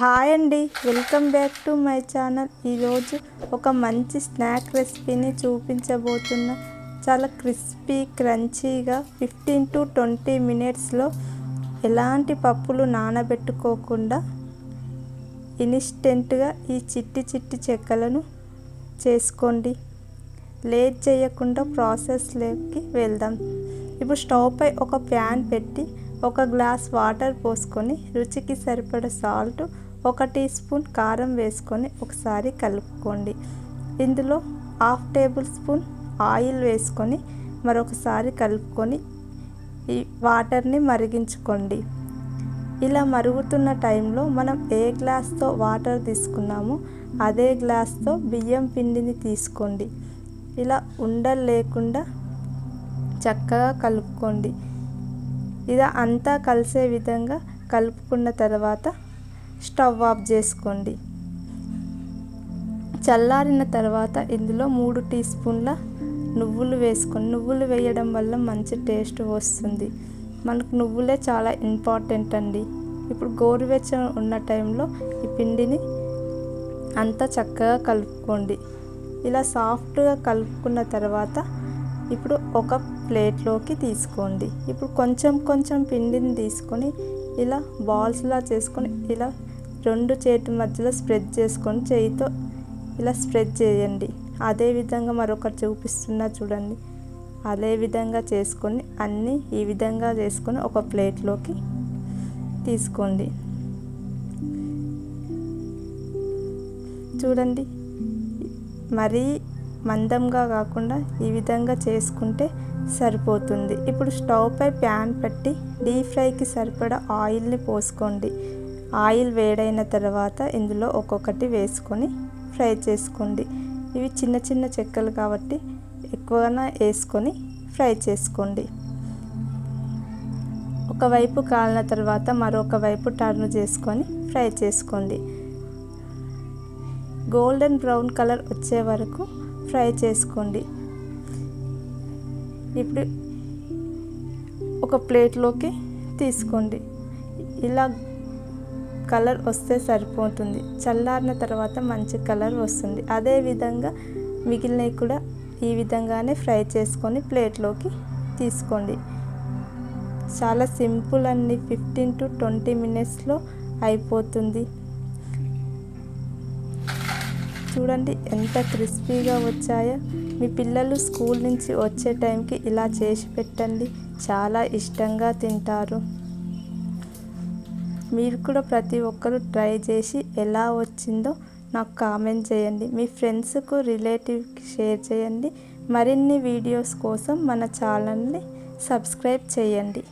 Hi అండి. Welcome back to my channel. ఈరోజు ఒక మంచి స్నాక్ రెసిపీని చూపించబోతున్నా చాలా క్రిస్పీ క్రంచీగా ఫిఫ్టీన్ టు ట్వంటీ మినిట్స్లో ఎలాంటి పప్పులు నానబెట్టుకోకుండా ఇన్స్టెంట్గా ఈ చిట్టి చిట్టి చెక్కలను చేసుకోండి. లేట్ చేయకుండా ప్రాసెస్లోకి వెళ్దాం. ఇప్పుడు స్టవ్పై ఒక ప్యాన్ పెట్టి ఒక గ్లాస్ వాటర్ పోసుకొని రుచికి సరిపడ సాల్ట్ ఒక టీ స్పూన్ కారం వేసుకొని ఒకసారి కలుపుకోండి. ఇందులో హాఫ్ టేబుల్ స్పూన్ ఆయిల్ వేసుకొని మరొకసారి కలుపుకొని ఈ వాటర్ని మరిగించుకోండి. ఇలా మరుగుతున్న టైంలో మనం ఏ గ్లాస్తో వాటర్ తీసుకున్నామో అదే గ్లాస్తో బియ్యం పిండిని తీసుకోండి. ఇలా ఉండలు లేకుండా చక్కగా కలుపుకోండి. ఇలా అంతా కలిసే విధంగా కలుపుకున్న తర్వాత స్టవ్ ఆఫ్ చేసుకోండి. చల్లారిన తర్వాత ఇందులో మూడు టీ స్పూన్ల నువ్వులు వేసుకొని నువ్వులు వేయడం వల్ల మంచి టేస్ట్ వస్తుంది. మనకు నువ్వులే చాలా ఇంపార్టెంట్ అండి. ఇప్పుడు గోరువెచ్చ ఉన్న టైంలో ఈ పిండిని అంతా చక్కగా కలుపుకోండి. ఇలా సాఫ్ట్గా కలుపుకున్న తర్వాత ఇప్పుడు ఒక ప్లేట్లోకి తీసుకోండి. ఇప్పుడు కొంచెం కొంచెం పిండిని తీసుకొని ఇలా బాల్స్లా చేసుకొని ఇలా రెండు చేతి మధ్యలో స్ప్రెడ్ చేసుకొని చేయితో ఇలా స్ప్రెడ్ చేయండి. అదేవిధంగా మరొకటి చూపిస్తున్నా చూడండి. అదే విధంగా చేసుకొని అన్నీ ఈ విధంగా చేసుకొని ఒక ప్లేట్లోకి తీసుకోండి. చూడండి. మరీ మందంగా కాకుండా ఈ విధంగా చేసుకుంటే సరిపోతుంది. ఇప్పుడు స్టవ్పై ప్యాన్ పెట్టి డీప్ ఫ్రైకి సరిపడా ఆయిల్ని పోసుకోండి. ఆయిల్ వేడైన తర్వాత ఇందులో ఒక్కొక్కటి వేసుకొని ఫ్రై చేసుకోండి. ఇవి చిన్న చిన్న చెక్కలు కాబట్టి ఎక్కువగా వేసుకొని ఫ్రై చేసుకోండి. ఒకవైపు కాలిన తర్వాత మరొక వైపు టర్న్ చేసుకొని ఫ్రై చేసుకోండి. గోల్డెన్ బ్రౌన్ కలర్ వచ్చే వరకు ఫ్రై చేసుకోండి. ఇప్పుడు ఒక ప్లేట్లోకి తీసుకోండి. ఇలా కలర్ వస్తే సరిపోతుంది. చల్లారిన తర్వాత మంచి కలర్ వస్తుంది. అదే విధంగా మిగిలినవి కూడా ఈ విధంగానే ఫ్రై చేసుకొని ప్లేట్లోకి తీసుకోండి. చాలా సింపుల్ అండి. ఫిఫ్టీన్ టు ట్వంటీ మినిట్స్లో అయిపోతుంది. చూడండి ఎంత క్రిస్పీగా వచ్చాయో. మీ పిల్లలు స్కూల్ నుంచి వచ్చే టైంకి ఇలా చేసి పెట్టండి. చాలా ఇష్టంగా తింటారు. మీరు కూడా ప్రతి ఒక్కరు ట్రై చేసి ఎలా వచ్చిందో నాకు కామెంట్ చేయండి. మీ ఫ్రెండ్స్కు రిలేటివ్కి షేర్ చేయండి. మరిన్ని వీడియోస్ కోసం మన ఛానల్ని సబ్స్క్రైబ్ చేయండి.